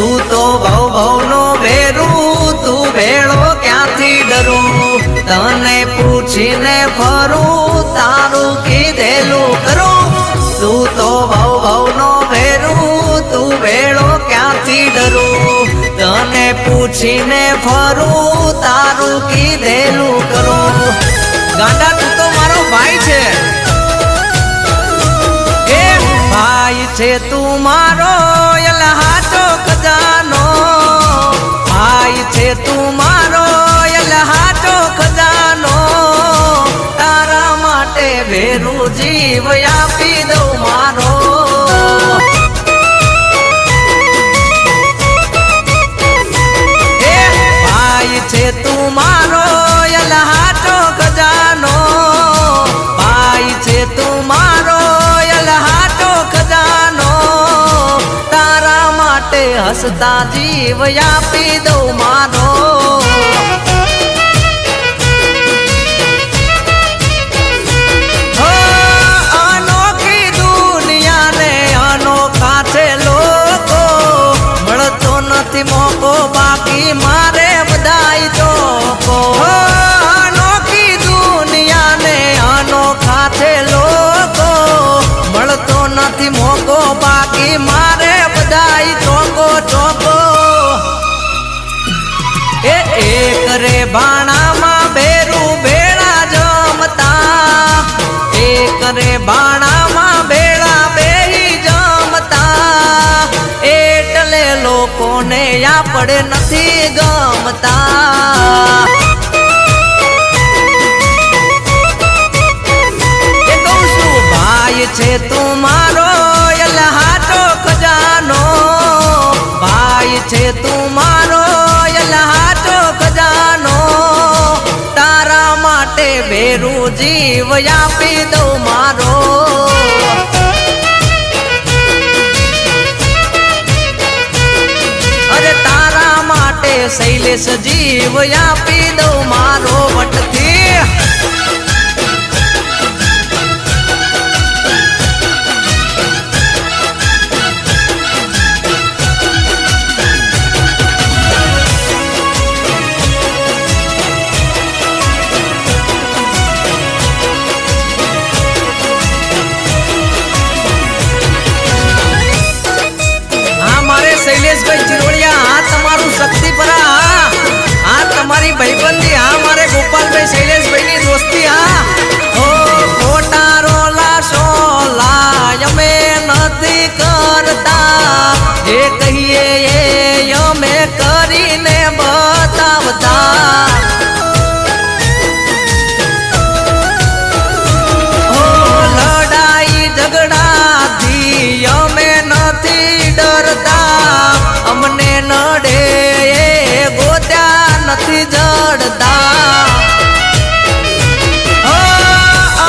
તું તો ભવ ભવ નો તું ભેળો ક્યાંથી ડરું? તને પૂછીને ફરું, તારું કીધેલું કરું. તું તો ભાવ ભવ નો ભેરું તું ભેળો ક્યાંથી ડરું? તને પૂછીને ફરું, તારું કીધેલું કરું. ગાંડા, તું તો મારો ભાઈ છે. એ ભાઈ છે તું મારો ભેરું જીવ આપી દઉં મારો ભાઈ છે તું મારો યલહાટો ખજાનો. ભાઈ તારા માટે હસતા જીવ આપી દઉં મારો નથી મોકો બાકી મારે બધાય તો નોખી દુનિયાને આનો ખાતે લોકો. મળતો નથી મોકો બાકી આપણે નથી ગમતા. ભાઈ છે તું મારો યલહાટો ખજાનો. ભાઈ છે તું મારો યલહાટો ખજાનો. તારા માટે ભેરું જીવ આપી માટે સજીવ જીવ આપી દઉં મારો વટથી જડતા.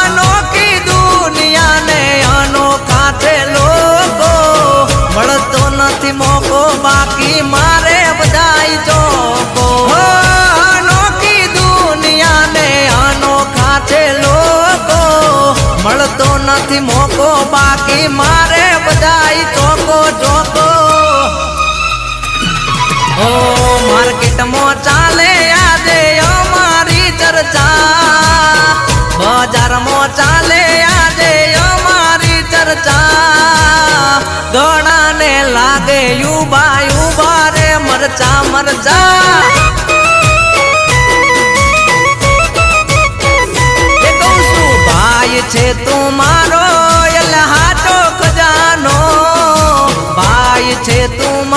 અનોખી દુનિયાને અનોખા છે લોકો મળતો નથી મોકો, બાકી મારે બધાય ચોકો અનોખી દુનિયાને અનોખા છે લોકો મળતો નથી મોકો, બાકી મારે બધાય ચોકો ચોકો પેટમો ચાલે આજે અમારી ચર્ચા. બજારમો ચાલે આજે અમારી ચર્ચા. ઘણાને લાગે યુબા યુબા રે મરચા મરચા. છે તુમારો એલ હાટો ખજાનો. ભાઈ છે તું